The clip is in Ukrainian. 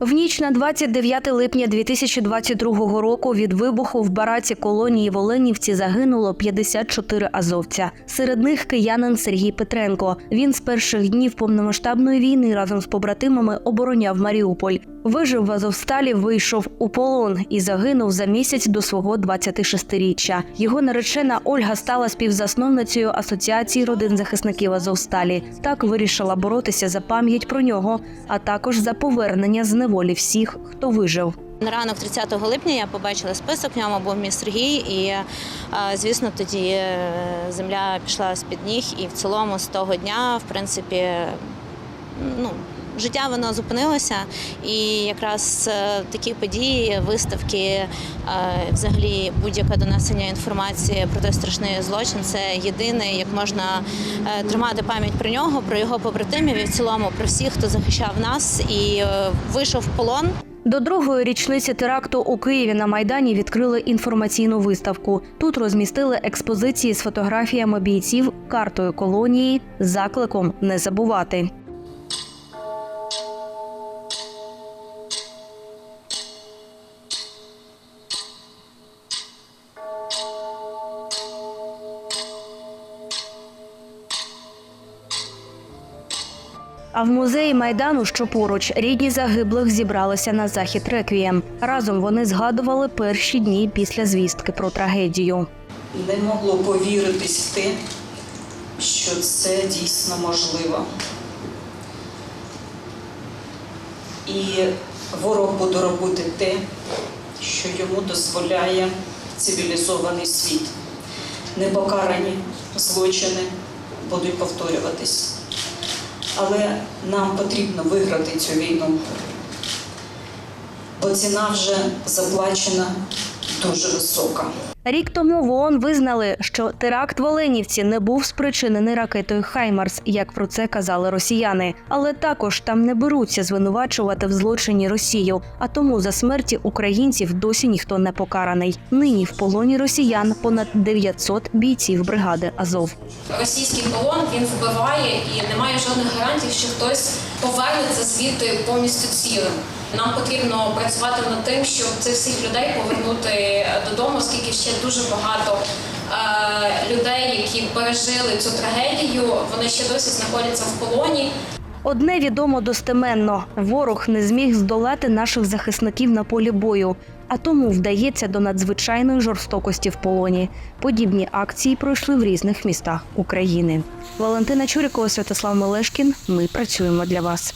В ніч на 29 липня 2022 року від вибуху в бараці колонії в Оленівці загинуло 54 азовця. Серед них киянин Сергій Петренко. Він з перших днів повномасштабної війни разом з побратимами обороняв Маріуполь. Вижив в Азовсталі, вийшов у полон і загинув за місяць до свого 26-річчя. Його наречена Ольга стала співзасновницею Асоціації родин захисників Азовсталі. Так вирішила боротися за пам'ять про нього, а також за повернення з неволі всіх, хто вижив. На ранок 30 липня я побачила список, в ньому був мій Сергій, і е, звісно, тоді е, земля пішла з під ніг, і в цілому з того дня, в принципі, ну. Життя воно зупинилося, і якраз е, такі події, виставки, е, взагалі будь-яке донесення інформації про той страшний злочин це єдине, як можна е, тримати пам'ять про нього, про його побратимів і в цілому про всіх, хто захищав нас і вийшов в полон. До другої річниці теракту у Києві на Майдані відкрили інформаційну виставку. Тут розмістили експозиції з фотографіями бійців, картою колонії, закликом не забувати. А в музеї майдану, що поруч, рідні загиблих зібралися на захід реквієм. Разом вони згадували перші дні після звістки про трагедію. не могло повіритись в те, що це дійсно можливо. І ворог буде робити те, що йому дозволяє цивілізований світ. Непокарані злочини будуть повторюватись. Але нам потрібно виграти цю війну, бо ціна вже заплачена дуже висока. Рік тому в ООН визнали, що теракт в Оленівці не був спричинений ракетою Хаймарс, як про це казали росіяни. Але також там не беруться звинувачувати в злочині Росію. А тому за смерті українців досі ніхто не покараний. Нині в полоні росіян понад 900 бійців бригади Азов. російський полон він вбиває і немає жодних гарантій, що хтось повернеться звідти повністю цілим. Нам потрібно працювати над тим, щоб цих всіх людей повернути додому, оскільки ще дуже багато е, людей, які пережили цю трагедію, вони ще досі знаходяться в полоні. Одне відомо достеменно: ворог не зміг здолати наших захисників на полі бою, а тому вдається до надзвичайної жорстокості в полоні. Подібні акції пройшли в різних містах України. Валентина Чурікова, Святослав Мелешкін. Ми працюємо для вас.